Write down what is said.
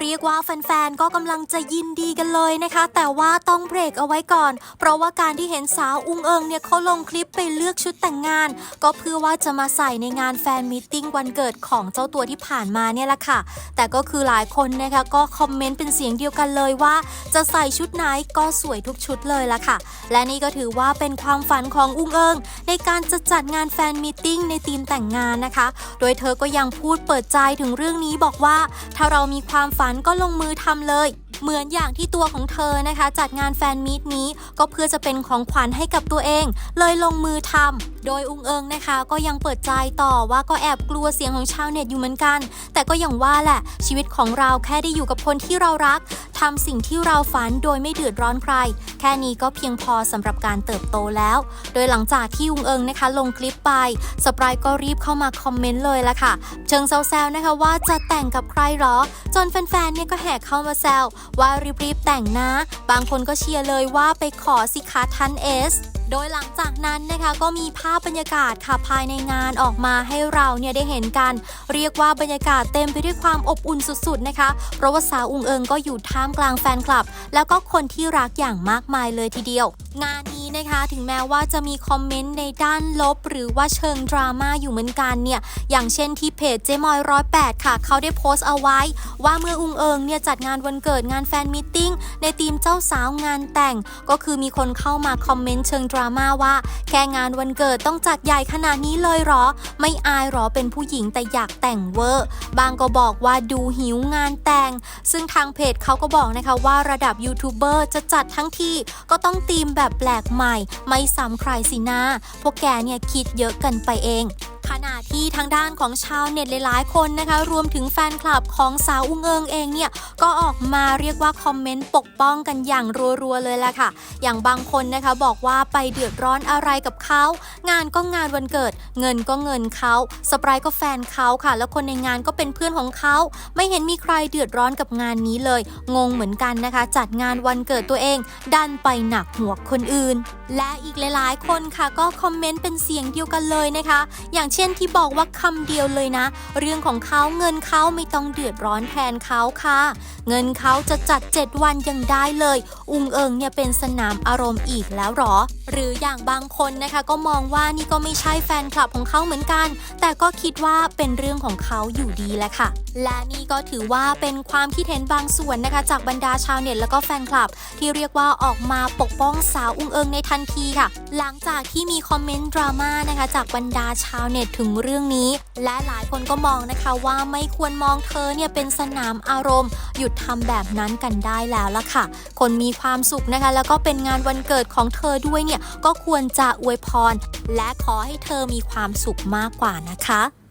เรียกว่าแฟนๆ ก็กำลังจะยินดีกันเลยนะคะ แต่ว่าต้องเบรกเอาไว้ก่อน เพราะว่าการที่เห็นสาวอุ้งเอิงเนี่ยเขาลงคลิปไปเลือกชุดแต่งงาน ก็เพื่อว่าจะมาใส่ในงานแฟนมิทติ้งวันเกิดของเจ้าตัวที่ผ่านมาเนี่ยแหละค่ะ แต่ก็คือหลายคนนะคะก็คอมเมนต์เป็นเสียงเดียวกันเลยว่า จะใส่ชุดไหนก็สวยทุกชุดเลยละค่ะ และนี่ก็ถือว่าเป็นความฝันของอุ้งเอิง ในการจะจัดงานแฟนมิทติ้งในธีมแต่งงานนะคะ โดยเธอก็ยังพูดเปิดใจถึงเรื่องนี้บอกว่า ถ้าเรามีความฝันก็ลงมือทำเลย เหมือนอย่างที่ตัวของเธอนะคะ จัดงานแฟนมีตนี้ก็เพื่อจะเป็นของขวัญให้กับตัวเอง เลยลงมือทำโดยอุงเอิงนะคะ ก็ยังเปิดใจต่อว่าก็แอบกลัวเสียงของชาวเน็ตอยู่เหมือนกัน แต่ก็อย่างว่าแหละชีวิตของเราแค่ได้อยู่กับคนที่เรารักทำสิ่งที่เราฝันโดยไม่เดือดร้อนใคร แค่นี้ก็เพียงพอสำหรับการเติบโตแล้ว โดยหลังจากที่อุงเอิงนะคะลงคลิปไปสปายก็รีบเข้ามาคอมเมนต์เลยละค่ะ เชิงแซวๆนะคะว่าจะแต่งกับใครหรอ จนแฟนๆเนี่ยก็แห่เข้ามาแซวว่ารีบๆแต่งนะ บางคนก็เชียร์เลยว่าไปขอสิคะทันเอสโดยหลังจากนั้นนะคะก็มีภาพบรรยากาศค่ะภายในงานออกมาให้เราเนี่ยได้เห็นกัน เรียกว่าบรรยากาศเต็มไปด้วยความอบอุ่นสุดๆนะคะเพราะว่าสาวอุงเอิงก็อยู่ท่ามกลางแฟนคลับ แล้วก็คนที่รักอย่างมากมายเลยทีเดียว งานนี้ นะคะ ถึงแม้ว่าจะมีคอมเมนต์ในด้านลบ หรือว่าเชิงดราม่าอยู่เหมือนกันเนี่ย อย่างเช่นที่เพจเจมอยร้อยแปดค่ะ เขาได้โพสต์เอาไว้ ว่าเมื่ออุงเอิงเนี่ยจัดงานวันเกิดงานแฟนมิทติ้งในทีมเจ้าสาวงานแต่ง ก็คือมีคนเข้ามาคอมเมนต์เชิงดราม่าว่า แค่งานวันเกิดต้องจัดใหญ่ขนาดนี้เลยหรอ ไม่อายหรอเป็นผู้หญิงแต่อยากแต่งเวอร์บางก็บอกว่าดูหิวงานแต่ง ซึ่งทางเพจเขาก็บอกนะคะว่าระดับยูทูบเบอร์จะจัดทั้งทีก็ต้องธีมแบบแปลกใหม่ไม่ซ้ำใครสินะ พวกแกเนี่ยคิดเยอะกันไปเอง ขณะที่ทางด้านของชาวเน็ตหลายๆ คนนะคะ รวมถึงแฟนคลับของสาวอุ้งเอิงเองเนี่ย ก็ออกมาเรียกว่าคอมเมนต์ปกป้องกันอย่างรัวๆเลยแหละค่ะ อย่างบางคนนะคะบอกว่าไปเดือดร้อนอะไรกับเขา งานก็งานวันเกิด เงินก็เงินเขาสปายก็แฟนเขาค่ะ แล้วคนในงานก็เป็นเพื่อนของเขาไม่เห็นมีใครเดือดร้อนกับงานนี้เลย งงเหมือนกันนะคะ จัดงานวันเกิดตัวเอง ดันไปหนักหัวคนอื่น และอีกหลายๆ คนค่ะ ก็คอมเมนต์เป็นเสียงเดียวกันเลยนะคะ อย่างเช่นที่บอกว่าคำเดียวเลยนะ เรื่องของเขาเงินเขาไม่ต้องเดือดร้อนแทนเขาค่ะ เงินเขาจะจัด 7 วันยังได้เลย อุงเอิงเนี่ยเป็นสนามอารมณ์อีกแล้วหรอ หรืออย่างบางคนนะคะก็มองว่านี่ก็ไม่ใช่แฟนคลับของเขาเหมือนกัน แต่ก็คิดว่าเป็นเรื่องของเขาอยู่ดีแหละค่ะ และนี่ก็ถือว่าเป็นความคิดเห็นบางส่วนนะคะ จากบรรดาชาวเน็ตแล้วก็แฟนคลับ ที่เรียกว่าออกมาปกป้องสาวอุงเอิงในทันทีค่ะ หลังจากที่มีคอมเมนต์ดราม่านะคะจากบรรดาชาวเน็ตถึงเรื่องนี้ และหลายคนก็มองนะคะว่าไม่ควรมองเธอเนี่ยเป็นสนามอารมณ์ หยุดทำแบบนั้นกันได้แล้วละค่ะ คนมีความสุขนะคะ แล้วก็เป็นงานวันเกิดของเธอด้วยเนี่ยก็ควรจะอวยพร และขอให้เธอมีความสุขมากกว่านะคะ